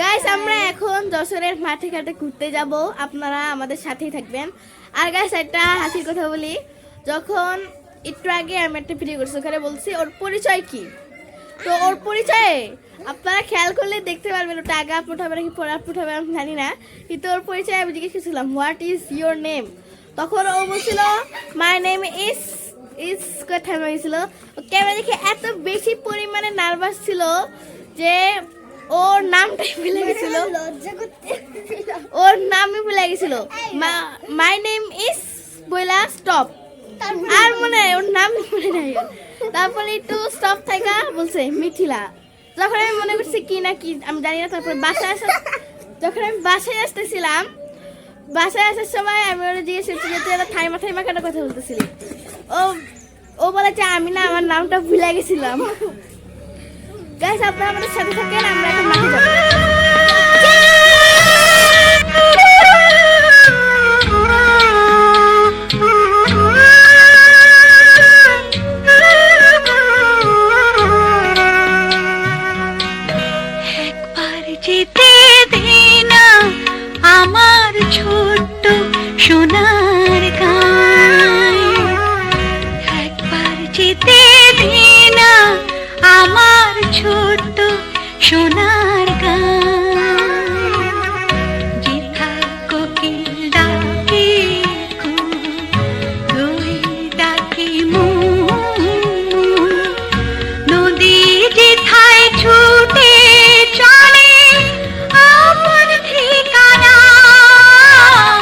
Guys আমরা এখন যশোরের মাঠে ঘাটে ঘুরতে যাব। আপনারা আমাদের সাথেই থাকবেন। আর গাইস একটা হাসির কথা বলি। যখন একটু আগে আমি একটা ভিডিও করছি, ওখানে বলছি, ওর পরিচয় কি? তো ওর পরিচয়ে আপনারা খেয়াল করলে দেখতে পারবেন, ওটা আগে আপলোড হবে নাকি পরে আপলোড হবে, আমি জানি না। কিন্তু ওর পরিচয় আমি জিজ্ঞেস করছিলাম হোয়াট ইজ ইয়োর নেম তখন ও বলছিল মাই নেম ইজ ইজ কথা হয়েছিল। ও ক্যামেরা দেখে এত বেশি পরিমাণে নার্ভাস ছিল যে ওর নামটাই ভুলে গেছিল। ওর নামই ভুলে গেছিল। মাই নেম ইজ বইলা স্টপ আর মনে হয় ওর নাম মনে নাই। তারপরে একটু স্টপ থাকা বলছে মিথিলা। যখন আমি মনে করছি কি না কি আমি জানি না তারপরে বাসায় আসা যখন আমি বাসায় আসতেছিলাম বাসায় আসার সময় আমি ওরা জিজ্ঞেস করছি যে তুই এত থাইমা থাইমা কেন কথা বলতেছিলি? ও ও বলেছে আমি না আমার নামটা ভুলে গেছিলাম। গাইস আপনারা আমাদের সাথে থাকেন, আমরা এখন মাঠে যাব। আমার ছোট্ট সোনার গায় একবার যেতে দে আমার ছোট্ট সোনার